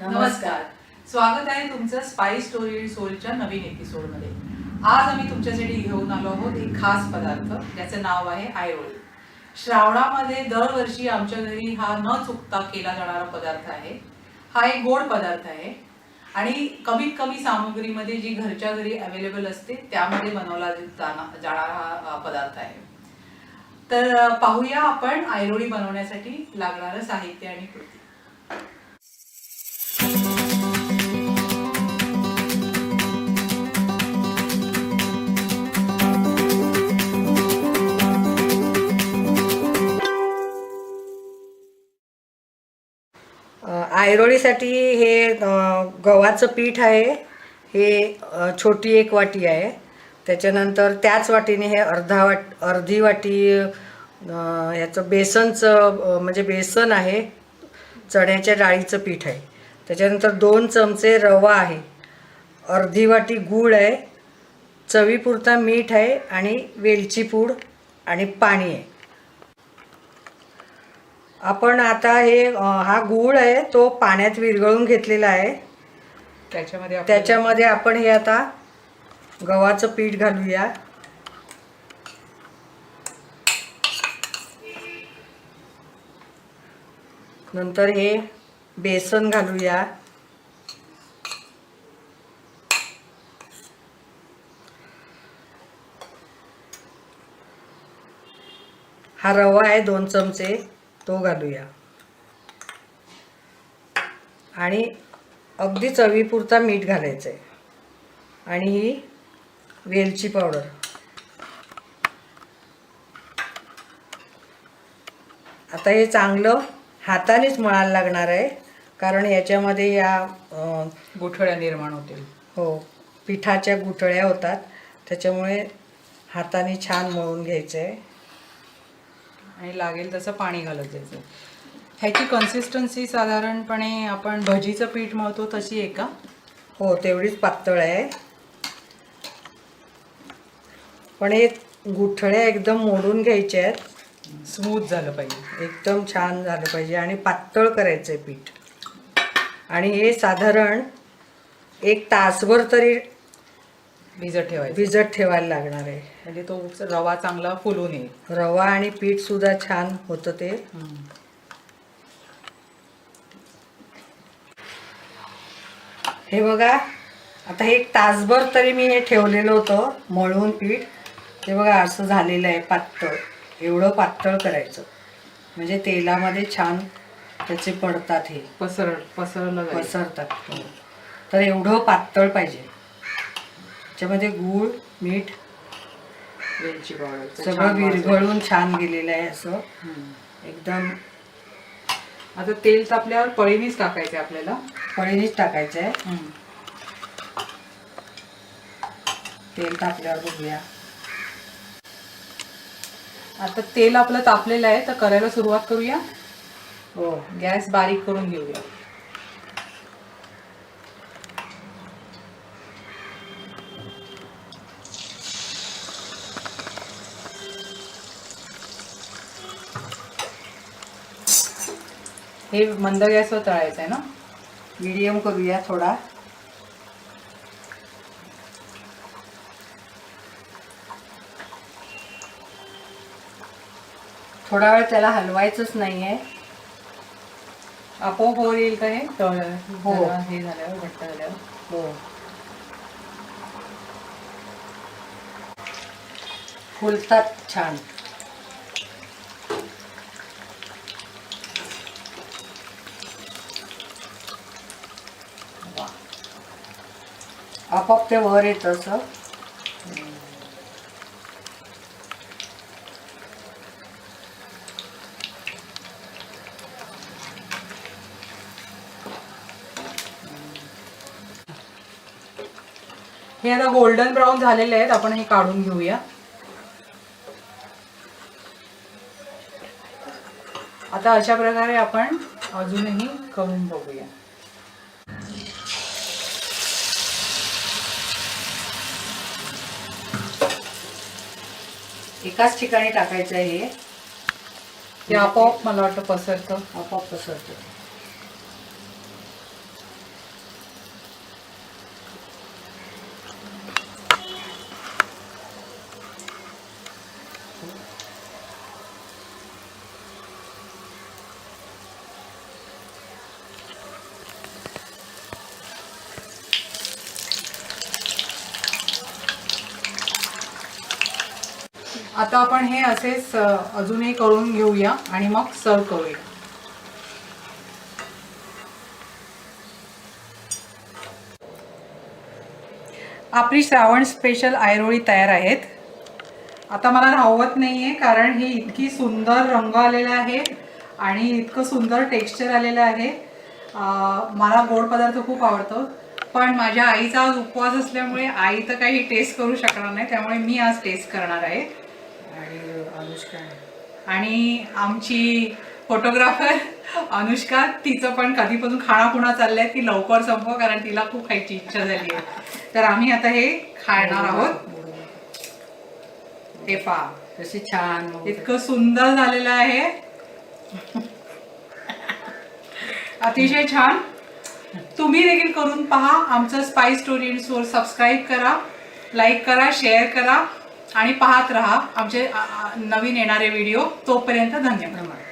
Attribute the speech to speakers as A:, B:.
A: नमस्कार. स्वागत आहे तुमचं स्पाई स्टोरी सोलच्या नवीन एपिसोडमध्ये आज आम्ही तुमच्यासाठी घेऊन आलो आहोत एक खास पदार्थ ज्याचं नाव आहे आयरोळी श्रावणामध्ये दरवर्षी आमच्या घरी हा न चुकता केला जाणारा पदार्थ आहे. हा एक गोड पदार्थ आहे. आणि कमीत कमी सामग्रीमध्ये जी घरच्या घरी अवेलेबल असते त्यामध्ये बनवला जाणारा हा पदार्थ आहे. तर पाहूया आपण आयरोळी बनवण्यासाठी लागणारं साहित्य आणि कृती.
B: आयरोळीसाठी हे गव्हाचं पीठ आहे. हे छोटी एक वाटी आहे. त्याच्यानंतर त्याच वाटीने हे अर्धा वाट अर्धी वाटी ह्याचं बेसनचं म्हणजे बेसन आहे. चण्याच्या डाळीचं पीठ आहे. त्याच्यानंतर दोन चमचे रवा आहे. अर्धी वाटी गूळ आहे. चवीपुरता मीठ आहे आणि वेलची पूड आणि पाणी आहे. आपण आता हे हा गूळ आहे तो पाण्यात विरघळून घेतलेला आहे.
A: त्याच्यामध्ये
B: त्याच्यामध्ये आपण हे आता गव्हाचं पीठ घालूया. नंतर हे बेसन घालूया. हा रवा आहे दोन चमचे. तो घालूया. आणि अगदी चवीपुरता मीठ घालायचं आहे आणि ही वेलची पावडर. आता हे चांगलं हातानेच मळायला लागणार आहे कारण याच्यामध्ये या
A: गुठळ्या निर्माण होतील.
B: हो पिठाच्या गुठळ्या होतात. त्याच्यामुळे हाताने छान मळून घ्यायचं आहे
A: आणि लागेल तसं पाणी घालत जायचं. ह्याची कन्सिस्टन्सी साधारणपणे आपण भजीचं पीठ मळतो तशी आहे का?
B: हो तेवढीच पातळ आहे. पण हे गुठळ्या एकदम मोडून घ्यायच्या आहेत.
A: स्मूथ झालं पाहिजे.
B: एकदम छान झालं पाहिजे आणि पातळ करायचं आहे पीठ. आणि हे साधारण एक तासभर तरी
A: भिजत ठेवायचं.
B: भिजत ठेवायला लागणार आहे.
A: म्हणजे तो रवा चांगला फुलून येईल.
B: रवा आणि पीठ सुद्धा छान होतं ते. हे बघा आता हे एक तासभर तरी मी हे ठेवलेलं होतं मळून पीठ. हे बघा असं झालेलं आहे पातळ. एवढं पातळ करायचं. म्हणजे तेलामध्ये छान त्याचे पडतात हे.
A: पसर पसरलं जाईल.
B: पसरतात. हो. तर एवढं पातळ पाहिजे. त्याच्यामध्ये गूळ मीठ
A: वेलची पावडर
B: सगळं. विरघळून छान गेलेलं आहे असं. एकदम
A: आता तेल तापल्यावर पळीनीच टाकायचे आपल्याला?
B: फळीनीच टाकायचं आहे. तेल टाकल्यावर बघूया.
A: आता तेल आपलं तापलेलं आहे तर करायला सुरुवात करूया?
B: हो
A: गॅस बारीक करून घेऊया. हे मंद गॅसवर तळायचं आहे ना?
B: मीडियम करूया थोडा. थोडा वेळ त्याला हलवायचंच नाही आहे
A: आपोआप वर येईल का हे? तळ
B: हो.
A: हे झाल्यावर घट्ट झाल्यावर.
B: हो. फुलतात छान. आपोआप ते वर येत असं.
A: हे आता गोल्डन ब्राऊन झालेले आहेत आपण हे काढून घेऊया. आता अशा प्रकारे आपण अजूनही करून बघूया.
B: एकाच ठिकाणी टाकायचं आहे. हे
A: आपोआप मला वाटतं पसरतं.
B: आपोआप पसरतं.
A: आता आपण हे असेच अजूनही करून घेऊया आणि मग सर्व करूया. आपली श्रावण स्पेशल आयरोळी तयार आहेत. आता मला राहवत नाहीये कारण ही इतकी सुंदर रंग आलेला आहे आणि इतकं सुंदर टेक्स्चर आलेलं आहे. मला गोड पदार्थ खूप आवडतो. पण माझ्या आईचा आज उपवास असल्यामुळे आई तर काही टेस्ट करू शकणार नाही त्यामुळे मी आज टेस्ट करणार आहे.
B: आणि अनुष्का
A: आणि आमची फोटोग्राफर अनुष्का तिचं पण कधीपासून खाणापुणा चाललंय ती लवकर संपव कारण तिला खूप खायची इच्छा झाली आहे. तर आम्ही आता हे खाणार आहोत. हे पहा.
B: कशी छान.
A: इतकं सुंदर झालेलं आहे. अतिशय छान. तुम्ही देखील करून पहा. आमचं स्पाइस स्टोरी सोर सबस्क्राईब करा लाईक करा शेअर करा. आणि पाहत राहा आमचे नवीन येणारे व्हिडिओ तोपर्यंत धन्यवाद